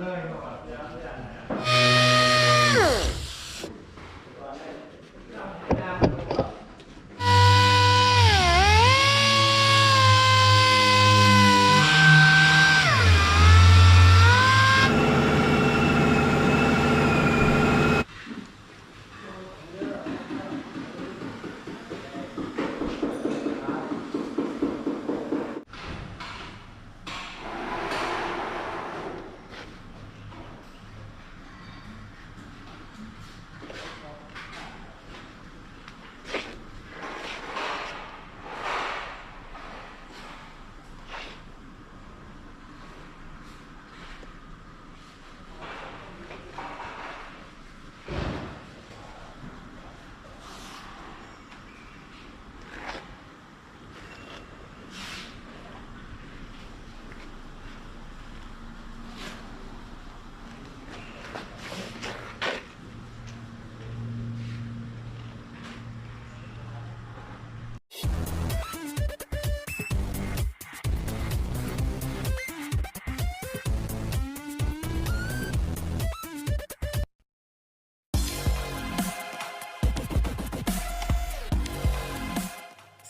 เลยมา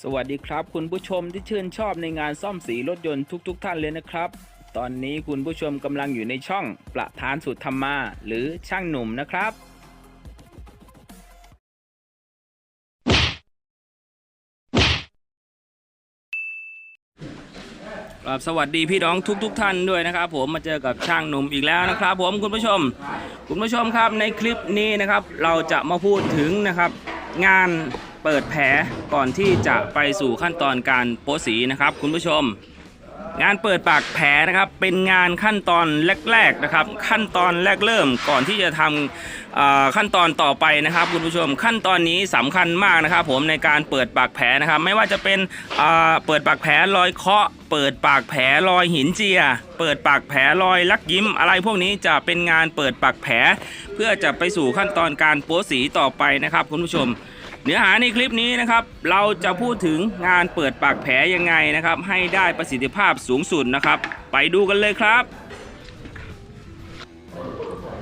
สวัสดีครับ คุณผู้ชมที่ชื่นชอบในงานซ่อมสีรถยนต์ทุกๆทท่านเลยนะครับ ตอนนี้คุณผู้ชมกำลังอยู่ในช่องประธานสุดธรรมา หรือช่างหนุ่มนะครับ ครับสวัสดีพี่น้องทุกๆทท่านด้วยนะครับ ผมมาเจอกับช่างหนุ่มอีกแล้วนะครับ ผมคุณผู้ชม คุณผู้ชมครับในคลิปนี้นะครับ เราจะมาพูดถึงนะครับ งาน เปิดแผลก่อนที่จะไปสู่ขั้นตอนการโปะสีนะครับ คุณผู้ชม งานเปิดปากแผลนะครับ เป็นงานขั้นตอนแรกๆนะครับ ขั้นตอนแรกเริ่มก่อนที่จะทำขั้นตอนต่อไปนะครับ คุณผู้ชม ขั้นตอนนี้สำคัญมากนะครับ ผมในการเปิดปากแผลนะครับ ไม่ว่าจะเป็นเปิดปากแผลรอยเคาะเปิดปากแผลรอยหินเจีย เปิดปากแผลรอยลักยิ้ม อะไรพวกนี้จะเป็นงานเปิดปากแผล เพื่อจะไปสู่ขั้นตอนการโปสีต่อไปนะครับ คุณผู้ชม เนื้อหาในคลิปนี้นะครับ เราจะพูดถึงงานเปิดปากแผลยังไงนะครับ ให้ได้ประสิทธิภาพสูงสุดนะครับ ไปดูกันเลยครับ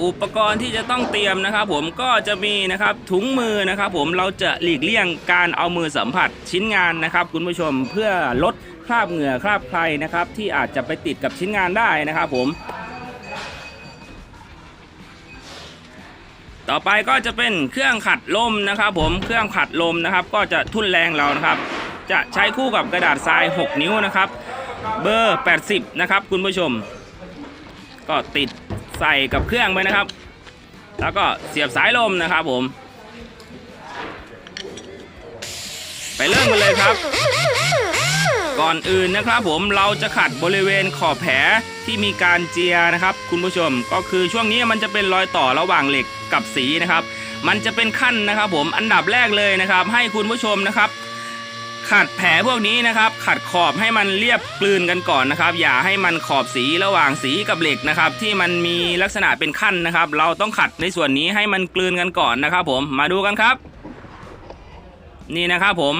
อุปกรณ์ที่จะต้องเตรียมนะครับ ผมก็จะมีนะครับถุงมือนะครับ ผมเราจะหลีกเลี่ยงการเอามือสัมผัสชิ้นงานนะครับ คุณผู้ชมเพื่อลดคราบเหงื่อคราบใครนะครับ ที่อาจจะไปติดกับชิ้นงานได้นะครับ ผม ต่อไปก็จะเป็นเครื่องขัดลมนะครับ ผมเครื่องขัดลมนะครับ ก็จะทุ่นแรงเรานะครับ จะใช้คู่กับกระดาษทราย 6 นิ้วนะครับ เบอร์ 80 นะครับ คุณผู้ชม ก็ติดใส่กับเครื่องไปนะครับ แล้วก็เสียบสายลมนะครับผม ไปเริ่มกันเลยครับ ก่อนอื่นนะครับผมเราจะขัดบริเวณขอบแผลที่มีการเจียนะครับ คุณผู้ชมก็คือช่วงนี้มันจะเป็นรอยต่อระหว่างเหล็กกับสีนะครับ มันจะเป็นขั้นนะครับ ผมอันดับแรกเลยนะครับ ให้คุณผู้ชมนะครับ ขัดแผลพวกนี้นะครับ ขัดขอบให้มันเรียบกลืนกันก่อนนะครับ อย่าให้มันขอบสีระหว่างสีกับเหล็กนะครับ ที่มันมีลักษณะเป็นขั้นนะครับ เราต้องขัดในส่วนนี้ให้มันกลืนกันก่อนนะครับ ผมมาดูกันครับ นี่นะครับผม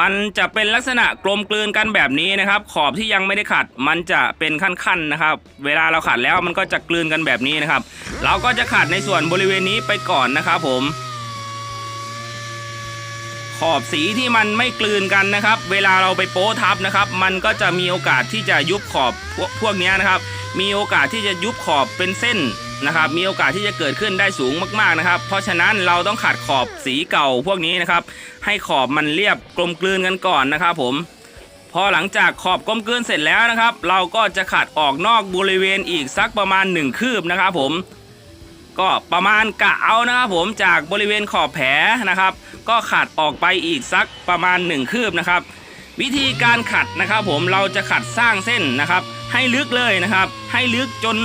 มันจะเป็นลักษณะกลมกลืนกันแบบนี้นะครับ ขอบที่ยังไม่ได้ขัด มันจะเป็นขั้นๆนะครับ เวลาเราขัดแล้วมันก็จะกลืนกันแบบนี้นะครับ เราก็จะขัดในส่วนบริเวณนี้ไปก่อนนะครับผม ขอบสีที่มันไม่กลืนกันนะครับ เวลาเราไปโป๊ทับนะครับ มันก็จะมีโอกาสที่จะยุบขอบพวกนี้นะครับ มีโอกาสที่จะยุบขอบเป็นเส้น นะครับ มีโอกาสที่จะเกิดขึ้นได้สูงมากๆนะครับ เพราะฉะนั้นเราต้องขัดขอบสีเก่าพวกนี้นะครับ ให้ขอบมันเรียบกลมกลืนกันก่อนนะครับ ผม พอหลังจากขอบกลมกลืนเสร็จแล้วนะครับ เราก็จะขัดออกนอกบริเวณอีกสักประมาณ 1 คืบนะครับ ผมก็ประมาณกะเอานะครับผมจากบริเวณขอบแผลนะครับ ก็ขัดออกไปอีกสักประมาณ 1 คืบนะครับ วิธีการขัดนะครับผมเราจะขัดสร้างเส้นนะครับ ให้ลึกเลยนะครับ ให้ลึกจน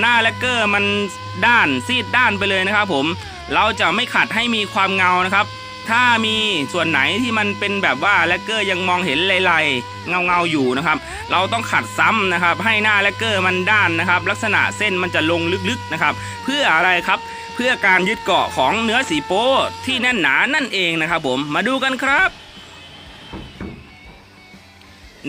หน้าแลกเกอร์มันด้านซีดด้านไปเลยนะครับ ผมเราจะไม่ขัดให้มีความเงานะครับ ถ้ามีส่วนไหนที่มันเป็นแบบว่าแลกเกอร์ยังมองเห็นลายๆเงาๆอยู่นะครับ เราต้องขัดซ้ำนะครับ ให้หน้าแลกเกอร์มันด้านนะครับ ลักษณะเส้นมันจะลงลึกๆนะครับ เพื่ออะไรครับเพื่อการยึดเกาะของเนื้อสีโป้ที่แน่นหนานั่นเองนะครับ ผมมาดูกันครับ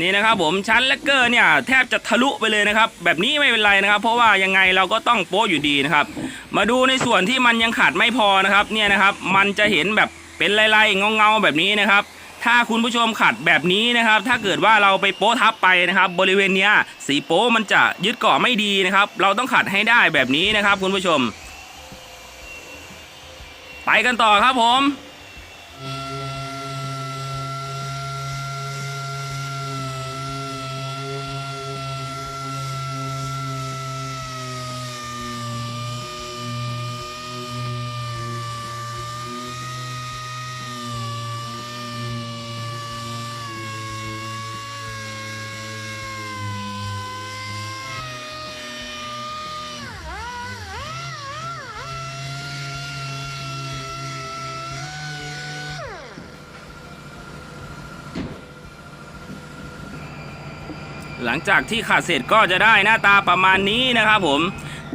นี่นะครับผมชั้นแลกเกอร์เนี่ยแทบจะทะลุไปเลยนะครับ แบบนี้ไม่เป็นไรนะครับ เพราะว่ายังไงเราก็ต้องโป๊อยู่ดีนะครับ มาดูในส่วนที่มันยังขาดไม่พอนะครับเนี่ยนะครับ มันจะเห็นแบบเป็นลายๆเงาๆแบบนี้นะครับ ถ้าคุณผู้ชมขัดแบบนี้นะครับ ถ้าเกิดว่าเราไปโป๊ทับไปนะครับ บริเวณเนี้ยสีโป๊มันจะยึดเกาะไม่ดีนะครับ เราต้องขัดให้ได้แบบนี้นะครับ คุณผู้ชม ไปกันต่อครับผม หลังจากที่ขัดเสร็จก็จะได้หน้าตาประมาณนี้นะครับผม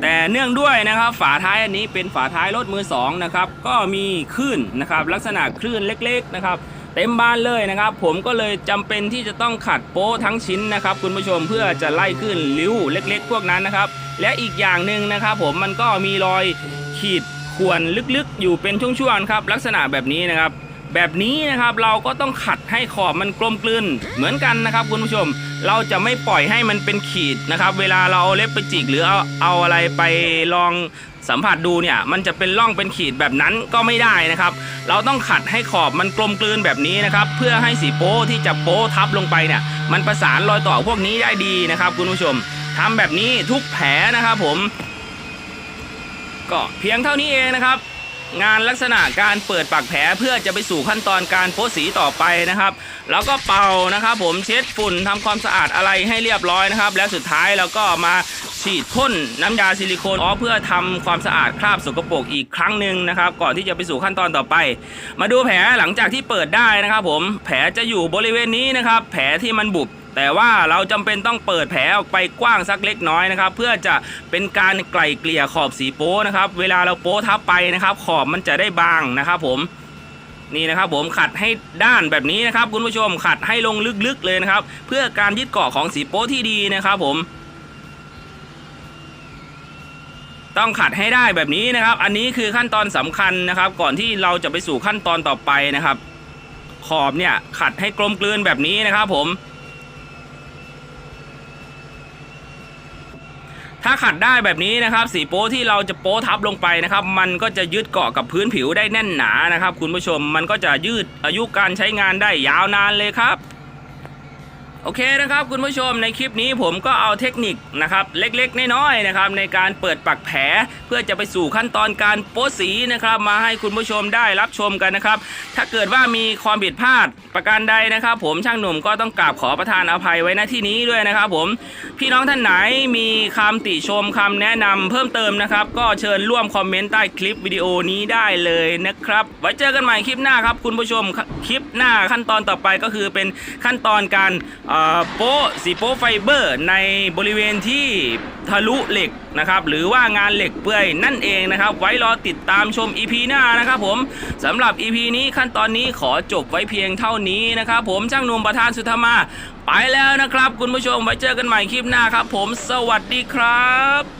แต่เนื่องด้วยนะครับฝาท้ายอันนี้เป็นฝาท้ายรถมือสองนะครับก็มีคลื่นนะครับลักษณะคลื่นเล็กๆนะครับเต็มบ้านเลยนะครับ ผมก็เลยจำเป็นที่จะต้องขัดโป๊ทั้งชิ้นนะครับ คุณผู้ชมเพื่อจะไล่ขึ้นริ้วเล็ก ๆ พวกนั้นนะครับ และอีกอย่างหนึ่งนะครับ ผมมันก็มีรอยขีดข่วนลึกๆ อยู่เป็นช่วงๆครับลักษณะแบบนี้นะครับ แบบนี้นะครับเราก็ต้องขัดให้ขอบมันกลมกลืนเหมือนกันนะครับคุณผู้ชม เราจะไม่ปล่อยให้มันเป็นขีดนะครับ เวลาเราเอาเล็บไปจิกหรือเอาเอาอะไรไปลองสัมผัสดูเนี่ยมันจะเป็นร่องเป็นขีดแบบนั้นก็ไม่ได้นะครับ เราต้องขัดให้ขอบมันกลมกลืนแบบนี้นะครับ เพื่อให้สีโป้ที่จะโป้ทับลงไปเนี่ย มันประสานรอยต่อพวกนี้ได้ดีนะครับคุณผู้ชมทำแบบนี้ทุกแผลนะครับผม ก็เพียงเท่านี้เองนะครับ งานลักษณะการเปิดปากแผลเพื่อจะไปสู่ขั้นตอนการโพสสีต่อไปนะครับ แล้วก็เป่านะครับ ผมเช็ดฝุ่นทำความสะอาดอะไรให้เรียบร้อยนะครับ แล้วสุดท้ายเราก็มาฉีดพ่นน้ำยาซิลิโคนออเพื่อทำความสะอาดคราบสกปรกอีกครั้งหนึ่งนะครับ ก่อนที่จะไปสู่ขั้นตอนต่อไป มาดูแผลหลังจากที่เปิดได้นะครับ ผมแผลจะอยู่บริเวณนี้นะครับ แผลที่มันบุบ แต่ว่าเราจำเป็นต้องเปิดแผลออกไปกว้างสักเล็กน้อยนะครับ เพื่อจะเป็นการไกล่เกลี่ยขอบสีโป้นะครับ เวลาเราโป้ทับไปนะครับ ขอบมันจะได้บางนะครับ ผมนี่นะครับผมขัดให้ด้านแบบนี้นะครับ คุณผู้ชมขัดให้ลงลึกๆเลยนะครับ เพื่อการยึดเกาะของสีโป้ที่ดีนะครับ ผม ต้องขัดให้ได้แบบนี้นะครับ อันนี้คือขั้นตอนสำคัญนะครับ ก่อนที่เราจะไปสู่ขั้นตอนต่อไปนะครับ ขอบเนี่ยขัดให้กลมกลืนแบบนี้นะครับ ผม ถ้าขัดได้แบบนี้นะครับ สีโป้ที่เราจะโป้ทับลงไปนะครับ มันก็จะยึดเกาะกับพื้นผิวได้แน่นหนานะครับ คุณผู้ชมมันก็จะยืดอายุการใช้งานได้ยาวนานเลยครับ โอเคนะครับคุณผู้ชมในคลิปนี้ผมก็เอาเทคนิคนะครับเล็กๆน้อยๆนะครับในการเปิดปักแผลเพื่อจะไปสู่ขั้นตอนการโป๊สีนะครับมาให้คุณผู้ชมได้รับชมกันนะครับ ถ้าเกิดว่ามีความผิดพลาดประการใดนะครับ ผมช่างหนุ่มก็ต้องกราบขอประทานอภัยไว้ณที่นี้ด้วยนะครับ ผมพี่น้องท่านไหนมีคำติชมคำแนะนำเพิ่มเติมนะครับ ก็เชิญร่วมคอมเมนต์ใต้คลิปวิดีโอนี้ได้เลยนะครับ ไว้เจอกันใหม่คลิปหน้าครับคุณผู้ชมคลิปหน้าขั้นตอนต่อไปก็คือเป็นขั้นตอนการโป๊ะสีโป๊ะไฟเบอร์ ในบริเวณที่ทะลุเหล็กนะครับหรือว่างานเหล็กเปื่อยนั่นเองนะครับ ไว้รอติดตามชม EP หน้านะครับผมสำหรับ EP นี้ขั้นตอนนี้ขอจบไว้เพียงเท่านี้นะครับผมช่างหนุ่มประธานสุธรรมา ไปแล้วนะครับ คุณผู้ชมไว้เจอกันใหม่คลิปหน้าครับ ผมสวัสดีครับ